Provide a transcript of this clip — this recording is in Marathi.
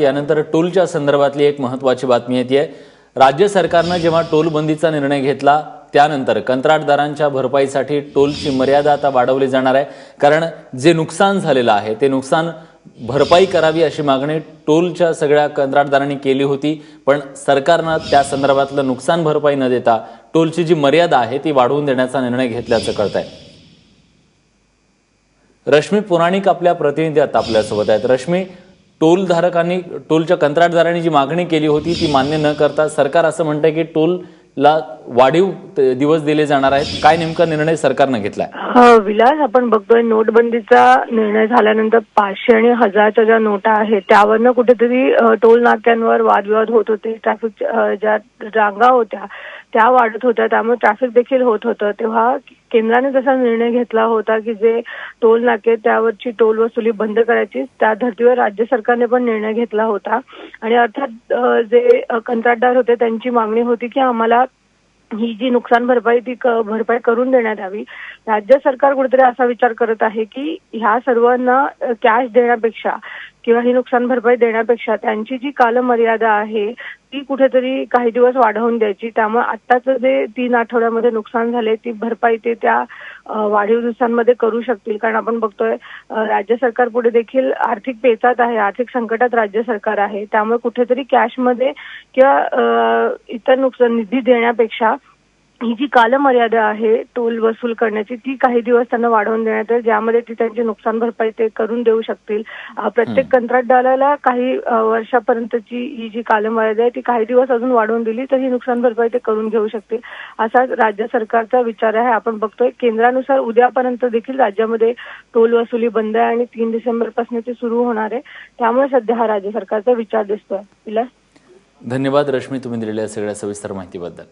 यानंतर टोलच्या संदर्भातली एक महत्वाची बातमी येते. राज्य सरकारनं जेव्हा टोलबंदीचा निर्णय घेतला त्यानंतर कंत्राटदारांच्या भरपाईसाठी टोलची मर्यादा आता वाढवली जाणार आहे. कारण जे नुकसान झालेलं आहे ते नुकसान भरपाई करावी अशी मागणी टोलच्या सगळ्या कंत्राटदारांनी केली होती. पण सरकारनं त्या संदर्भातलं नुकसान भरपाई न देता टोलची जी मर्यादा आहे ती वाढवून देण्याचा निर्णय घेतल्याचं कळत आहे रश्मी पुराणिक आपल्या प्रतिनिधी आता आपल्यासोबत आहेत. रश्मी टोलधारकांनी टोलच्या कंत्राटदारांनी जी मागणी केली होती ती मान्य न करता सरकार असं म्हणतंय की टोलला वाढीव दिवस दिले जाणार आहेत. काय नेमका निर्णय सरकारनं घेतलाय? विलास आपण बघतोय नोटबंदीचा निर्णय झाल्यानंतर पाचशे आणि हजारच्या ज्या नोटा आहेत त्यावरनं कुठेतरी टोल नाक्यांवर वादविवाद होत होते. ट्रॅफिक ज्या रांगा होत्या त्या वाढत होत्या. त्यामुळे ट्रॅफिक देखील होत होतं. तेव्हा केंद्राने तसा निर्णय घेतला होता की जे टोल नाके त्यावरची टोल वसुली बंद करायची त्या धर्तीवर राज्य सरकारने पण निर्णय घेतला होता. आणि अर्थात जे कंत्राटदार होते त्यांची मागणी होती की आम्हाला ही जी नुकसान भरपाई ती भरपाई करून देण्यात यावी. राज्य सरकार कुठेतरी असा विचार करत आहे की ह्या सर्वांना कॅश देण्यापेक्षा किंवा ही नुकसान भरपाई देण्यापेक्षा त्यांची जी कालमर्यादा आहे ती कुठेतरी काही दिवस वाढवून द्यायची. त्यामुळे आत्ताचं जे तीन आठवड्यामध्ये नुकसान झाले ती भरपाई ते त्या वाढीव दिवसांमध्ये करू शकतील. कारण आपण बघतोय राज्य सरकार पुढे देखील आर्थिक पेचात आहे आर्थिक संकटात राज्य सरकार आहे. त्यामुळे कुठेतरी कॅशमध्ये किंवा इतर नुकसान निधी देण्यापेक्षा ही जी कालमर्यादा आहे टोल वसूल करण्याची ती काही दिवस त्यांना वाढवून देण्यात येईल ज्यामध्ये ती त्यांची नुकसान भरपाई ते करून देऊ शकतील. प्रत्येक कंत्राटदाराला काही वर्षापर्यंतची ही जी कालमर्यादा आहे ती काही दिवस अजून वाढवून दिली तर ही नुकसान भरपाई ते करून घेऊ शकतील. असा राज्य सरकारचा विचार आहे आपण बघतोय. केंद्रानुसार उद्यापर्यंत देखील राज्यामध्ये टोल वसुली बंद आहे आणि तीन डिसेंबरपासून ती सुरू होणार आहे. त्यामुळे सध्या हा राज्य सरकारचा विचार दिसतोय. विलास धन्यवाद रश्मी तुम्ही दिलेल्या सगळ्या सविस्तर माहितीबद्दल.